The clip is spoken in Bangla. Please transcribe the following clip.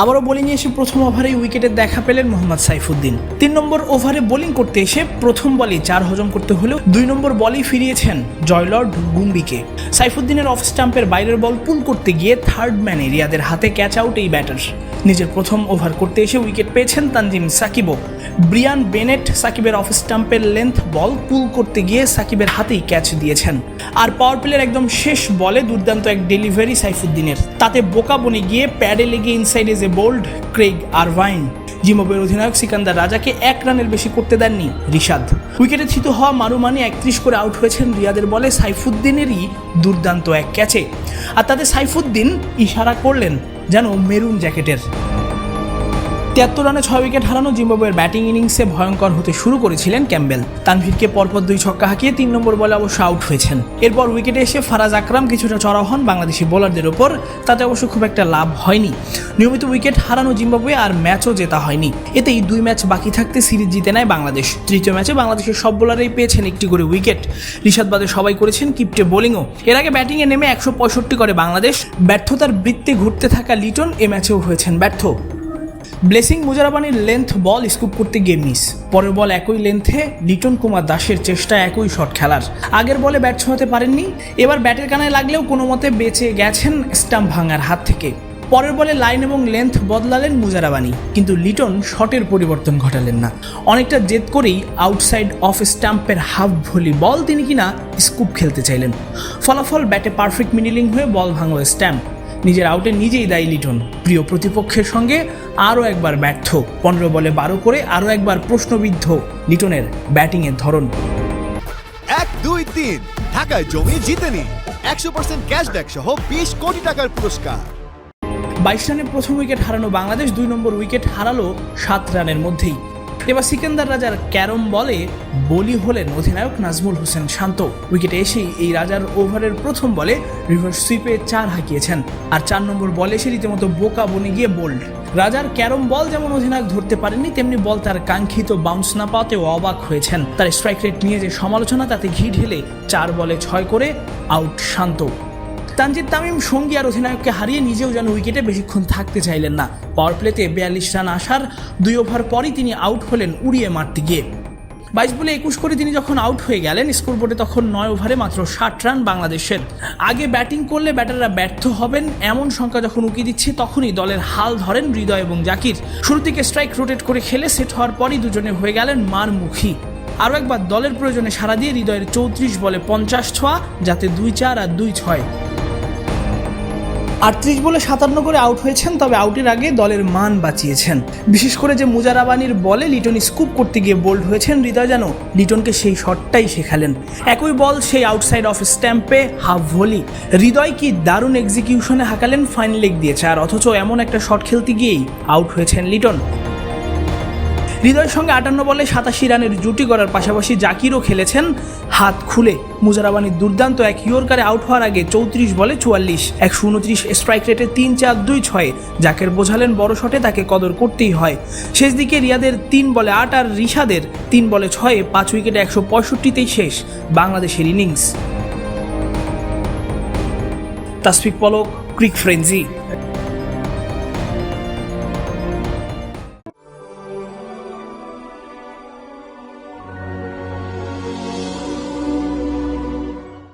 আবারও বোলিংয়ে এসে প্রথম ওভারেই উইকেটে দেখা পেলেন মোহাম্মদ সাইফুদ্দিন। তিন নম্বর ওভারে বোলিং করতে এসে প্রথম বলেই চার হজম করতে হলেও দুই নম্বর বলেই ফিরিয়েছেন জয়লর্ড গুম্বিকে। সাইফুদ্দিনের অফ স্টাম্পের বাইরের বল পুল করতে গিয়ে থার্ড ম্যানে রিয়াদের হাতে ক্যাচ আউট এই ব্যাটার নিজের প্রথম ওভার করতে এসে উইকেট পেয়েছেন তানজিম সাকিবও। ব্রিয়ান বেনেট সাকিবের অফ স্টাম্পের লেন্থ বল পুল করতে গিয়ে সাকিবের হাতেই ক্যাচ দিয়েছেন। আর পাওয়ার প্লের একদম শেষ বলে দুর্দান্ত এক ডেলিভারি সাইফুদ্দিনের। তাতে বোকা বনে গিয়ে প্যাডে লেগে ইনসাইড এ বোল্ড, ক্রেগ আর আরভাইন জিম্বাবুয়ের অধিনায়ক সিকান্দার রাজাকে এক রানের বেশি করতে দেননি রিশাদ। উইকেটে থিত হওয়া মারুমানি একত্রিশ করে আউট হয়েছেন রিয়াদের বলে সাইফুদ্দিনেরই দুর্দান্ত এক ক্যাচে। আর তাতে সাইফুদ্দিন ইশারা করলেন যেন মেরুন জ্যাকেটের। তিয়াত্তর রানে ছয় উইকেট হারানো জিম্বাবুয়ের ব্যাটিং ইনিংসে ভয়ঙ্কর হতে শুরু করেছিলেন ক্যাম্বেল তানভীরকে পরপর দুই ছক্কা হাঁকিয়ে তিন নম্বর বলে অবশ্য আউট হয়েছেন। এরপর উইকেটে এসে ফারাজ আকরাম কিছুটা চড়া হন বাংলাদেশি বোলারদের ওপর। তাতে অবশ্য খুব একটা লাভ হয়নি। নিয়মিত উইকেট হারানো জিম্বাবুয়ে আর ম্যাচও জেতা হয়নি। এতেই দুই ম্যাচ বাকি থাকতে সিরিজ জিতে নেয় বাংলাদেশ। তৃতীয় ম্যাচে বাংলাদেশের সব বোলারেই পেয়েছেন একটি করে উইকেট। রিশাদ বাদে সবাই করেছেন কিপটে বোলিংও। এর আগে ব্যাটিংয়ে নেমে একশো পঁয়ষট্টি করে বাংলাদেশ। ব্যর্থতার বৃত্তে ঘুরতে থাকা লিটন এ ম্যাচেও হয়েছেন ব্যর্থ। ব্লেসিং মুজারাবানির লেন্থ বল স্কুপ করতে গিয়ে মিস। পরের বল একই লেন্থে লিটন কুমার দাসের চেষ্টা একই শট খেলার। আগের বলে ব্যাট ছোঁয়াতে পারেননি, এবার ব্যাটের কানায় লাগলেও কোনো মতে বেঁচে গেছেন স্টাম্প ভাঙার হাত থেকে। পরের বলে লাইন এবং লেন্থ বদলালেন মুজারাবানি, কিন্তু লিটন শটের পরিবর্তন ঘটালেন না। অনেকটা জেদ করেই আউটসাইড অফ স্টাম্পের হাফ ভলি বল তিনি কিনা স্কুপ খেলতে চাইলেন। ফলাফল ব্যাটে পারফেক্ট মিডিলিং হয়ে বল ভাঙল স্ট্যাম্প নিজের আউটে নিজেই দায়ী লিটন। প্রিয় প্রতিপক্ষের সঙ্গে আরও একবার ব্যর্থ। পনেরো বলে বারো করে আরও একবার প্রশ্নবিদ্ধ লিটনের ব্যাটিংয়ের ধরন। এক দুই তিন। ঢাকায় জমি জিতে নিন একশো পার্সেন্ট ক্যাশব্যাক সহ বিশ কোটি টাকার পুরস্কার। বাইশ রানে প্রথম উইকেট হারানো বাংলাদেশ দুই নম্বর উইকেট হারালো সাত রানের মধ্যেই। এবার সিকান্দার রাজার ক্যারম বলে বলি হলেন অধিনায়ক নাজমুল হোসেন শান্ত। উইকেটে এসেই এই রাজার ওভারের প্রথম বলে রিভার্স সুইপে চার হাঁকিয়েছেন। আর চার নম্বর বলে এসে রীতিমতো বোকা বনে গিয়ে বোল্ড রাজার ক্যারম বল যেমন অধিনায়ক ধরতে পারেননি, তেমনি বল তার কাঙ্ক্ষিত বাউন্স না পাওয়াতেও অবাক হয়েছেন। তার স্ট্রাইক রেট নিয়ে যে সমালোচনা, তাতে ঘি ঢেলে চার বলে ছয় করে আউট শান্ত। তানজিদ তামিম সঙ্গী আর অধিনায়ককে হারিয়ে নিজেও যেন উইকেটে বেশিক্ষণ থাকতে চাইলেন না। পাওয়ার প্লেতে বিয়াল্লিশ রান আসার দুই ওভার পরই তিনি আউট হলেন উড়িয়ে মারতে গিয়ে। বাইশ বলে একুশ করে তিনি যখন আউট হয়ে গেলেন স্কোর স্কোরবোর্ডে তখন নয় ওভারে মাত্র ষাট রান বাংলাদেশের। আগে ব্যাটিং করলে ব্যাটাররা ব্যর্থ হবেন, এমন সংখ্যা যখন উকি দিচ্ছে, তখনই দলের হাল ধরেন হৃদয় এবং জাকির। শুরুর দিকে স্ট্রাইক রোটেট করে খেলে সেট হওয়ার পরই দুজনে হয়ে গেলেন মারমুখী। আরও একবার দলের প্রয়োজনে সারা দিয়ে হৃদয়ের চৌত্রিশ বলে পঞ্চাশ ছোঁয়া, যাতে দুই চার আর দুই ছয়। আটত্রিশ বলে সাতান্ন করে আউট হয়েছেন, তবে আউটের আগে দলের মান বাঁচিয়েছেন। বিশেষ করে যে মুজারাবানির বলে লিটন স্কুপ করতে গিয়ে বোল্ড হয়েছেন হৃদয় যেন লিটনকে সেই শটটাই শেখালেন। একই বল সেই আউটসাইড অফ স্ট্যাম্পে হাফ ভলি। হৃদয় কি দারুণ এক্সিকিউশনে হাঁকালেন ফাইন লেগ দিয়েছে, আর অথচ এমন একটা শট খেলতে গিয়েই আউট হয়েছেন লিটন। হৃদয়ের সঙ্গে আটান্ন বলে সাতাশি রানের জুটি করার পাশাপাশি জাকিরও খেলেছেন হাত খুলে। মুজারাবানির দুর্দান্ত এক ইয়র্কারে আউট হওয়ার আগে চৌত্রিশ বলে চুয়াল্লিশ। একশো উনত্রিশ স্ট্রাইক রেটে তিন চার দুই ছয়ে। জাকের বোঝালেন বড় শটে তাকে কদর করতেই হয়। শেষ দিকে রিয়াদের তিন বলে আট আর রিশাদের তিন বলে ছয়ে পাঁচ উইকেটে একশো পঁয়ষট্টিতেই শেষ বাংলাদেশের ইনিংস। তাসফিক পলক, ক্রিক ফ্রেঞ্জি